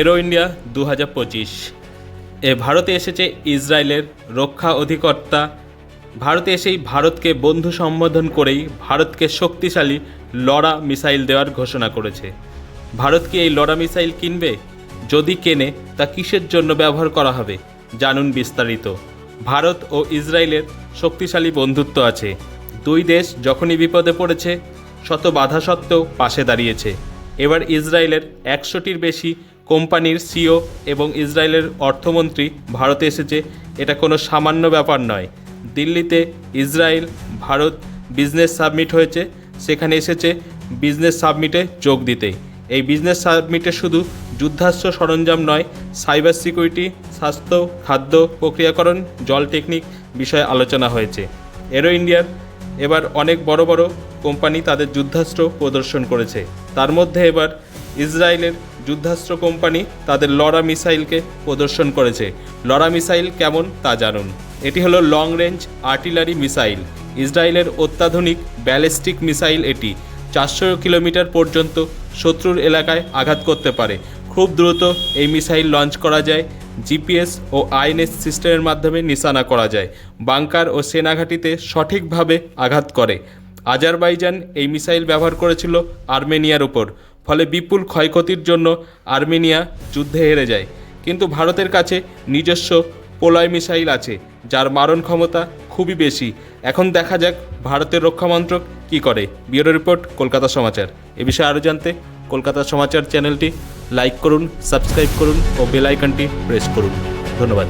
এরো India দু হাজার পঁচিশ। এ ভারতে এসেছে ইসরায়েলের রক্ষা অধিকর্তা। ভারতে এসেই ভারতকে বন্ধু সম্বোধন করেই ভারতকে শক্তিশালী লড়া মিসাইল দেওয়ার ঘোষণা করেছে। ভারত কি এই লড়া মিসাইল কিনবে? যদি কেনে, তা কিসের জন্য ব্যবহার করা হবে? জানুন বিস্তারিত। ভারত ও ইসরায়েলের শক্তিশালী বন্ধুত্ব আছে। দুই দেশ যখনই বিপদে পড়েছে, শত বাধা সত্ত্বেও পাশে দাঁড়িয়েছে। এবার ইসরায়েলের একশোটির বেশি কোম্পানির সিও এবং ইসরায়েলের অর্থমন্ত্রী ভারতে এসেছে। এটা কোনো সামান্য ব্যাপার নয়। দিল্লিতে ইসরায়েল ভারত বিজনেস সাবমিট হয়েছে। সেখানে এসেছে বিজনেস সাবমিটে যোগ দিতে। এই বিজনেস সাবমিটে শুধু যুদ্ধাস্ত্র সরঞ্জাম নয়, সাইবার সিকিউরিটি, স্বাস্থ্য, খাদ্য, প্রক্রিয়াকরণ, জল টেকনিক বিষয়ে আলোচনা হয়েছে। এরো ইন্ডিয়ার এবার অনেক বড় বড় কোম্পানি তাদের যুদ্ধাস্ত্র প্রদর্শন করেছে। তার মধ্যে এবার ইসরায়েলের যুদ্ধাস্ত্র কোম্পানি তাদের লড়া মিসাইলকে প্রদর্শন করেছে। লড়া মিসাইল কেমন তা জানুন। এটি হলো লং রেঞ্জ আর্টিলারি মিসাইল ইসরায়েলের অত্যাধুনিক ব্যালিস্টিক মিসাইল এটি। চারশো কিলোমিটার পর্যন্ত শত্রুর এলাকায় আঘাত করতে পারে। খুব দ্রুত এই মিসাইল লঞ্চ করা যায়। জিপিএস ও আইএনএস সিস্টেমের মাধ্যমে নিশানা করা যায়। বাংকার ও সেনাঘাটিতে সঠিকভাবে আঘাত করে। আজারবাইজান এই মিসাইল ব্যবহার করেছিল আর্মেনিয়ার উপর। ফলে বিপুল ক্ষয়ক্ষতির জন্য আর্মেনিয়া যুদ্ধে হেরে যায়। কিন্তু ভারতের কাছে নিজস্ব পোলয় মিসাইল আছে, যার মারণ ক্ষমতা খুবই বেশি। এখন দেখা যাক ভারতের রক্ষামন্ত্রক কি করে। ব্যুরো রিপোর্ট, কলকাতা সমাচার। এ বিষয়ে আরও জানতে কলকাতা সমাচার চ্যানেলটি লাইক করুন, সাবস্ক্রাইব করুন ও বেল আইকনটি প্রেস করুন। ধন্যবাদ।